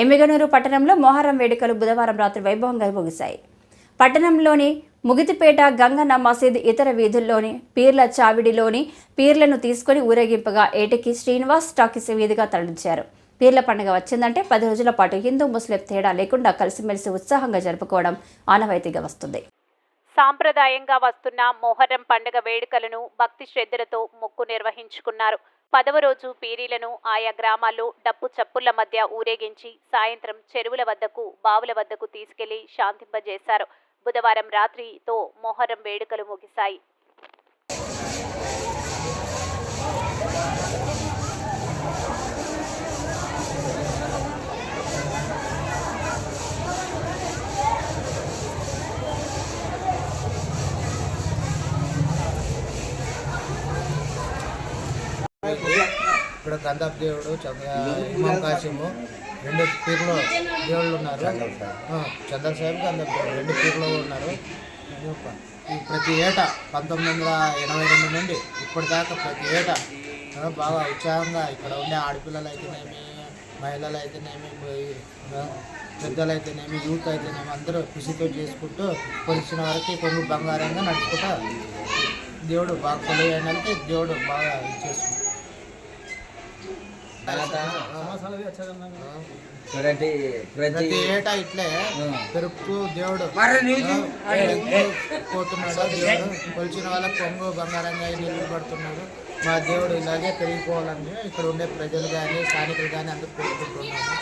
ఎమ్మిగనూరు పట్టణంలో మొహరం వేడుకలు బుధవారం రాత్రి వైభవంగా ముగిశాయి. పట్టణంలోని ముగితిపేట గంగన్న మసీద్ ఇతర వీధుల్లోని పీర్ల చావిడిలోని పీర్లను తీసుకొని ఊరేగింపుగా ఏటికి శ్రీనివాస్ టాకీస్ వీధిగా తరలించారు. పీర్ల పండుగ వచ్చిందంటే పది రోజుల పాటు హిందూ ముస్లిం తేడా లేకుండా కలిసిమెలిసి ఉత్సాహంగా జరుపుకోవడం ఆనవాయితీగా వస్తుంది. సాంప్రదాయంగా వస్తున్న మొహర్రం పండుగ వేడుకలను భక్తి శ్రద్ధలతో మొక్కు నిర్వహించుకున్నారు. పదవ రోజు పీరీలను ఆయా గ్రామాల్లో డప్పు చప్పుళ్ళ మధ్య ఊరేగించి సాయంత్రం చెరువుల వద్దకు బావుల వద్దకు తీసుకెళ్ళి శాంతింపజేశారు. బుధవారం రాత్రితో మొహర్రం వేడుకలు ముగిశాయి. ఇక్కడ గంధప్ దేవుడు చంద్ర- ఇమాం కాసిము రెండు పీర్లు దేవుళ్ళు ఉన్నారు. చంద్ర సాహిబ్ గంధప్ దేవుడు రెండు పీర్లు ఉన్నారు. ఈ ప్రతి ఏటా పంతొమ్మిది వందల ఎనభై రెండు నుండి ఇప్పటిదాకా ప్రతి ఏటా బాగా ఉత్సాహంగా ఇక్కడ ఉండే ఆడపిల్లలు అయితేనేమి మహిళలు అయితేనేమి పెద్దలు అయితేనేమి యూత్ అయితేనేమి అందరూ కృషితో చేసుకుంటూ కొలిసిన వరకు కొంగు బంగారంగా నడుచుకుంటా దేవుడు బాగా కొలువు అయినానికి దేవుడు బాగా ఇచ్చేస్తుంది ప్రతి ప్రతి ఏటా ఇట్లే పెరుపు దేవుడు పోతున్నాడు దేవుడు. కొలిచిన వాళ్ళకి కొంగు బంగారంగా నీళ్ళు పడుతున్నాడు. మా దేవుడు ఇలాగే పెరిగిపోవాలని ఇక్కడ ఉండే ప్రజలు కానీ స్థానికులు కానీ అందరూ కోరుకుంటున్నాము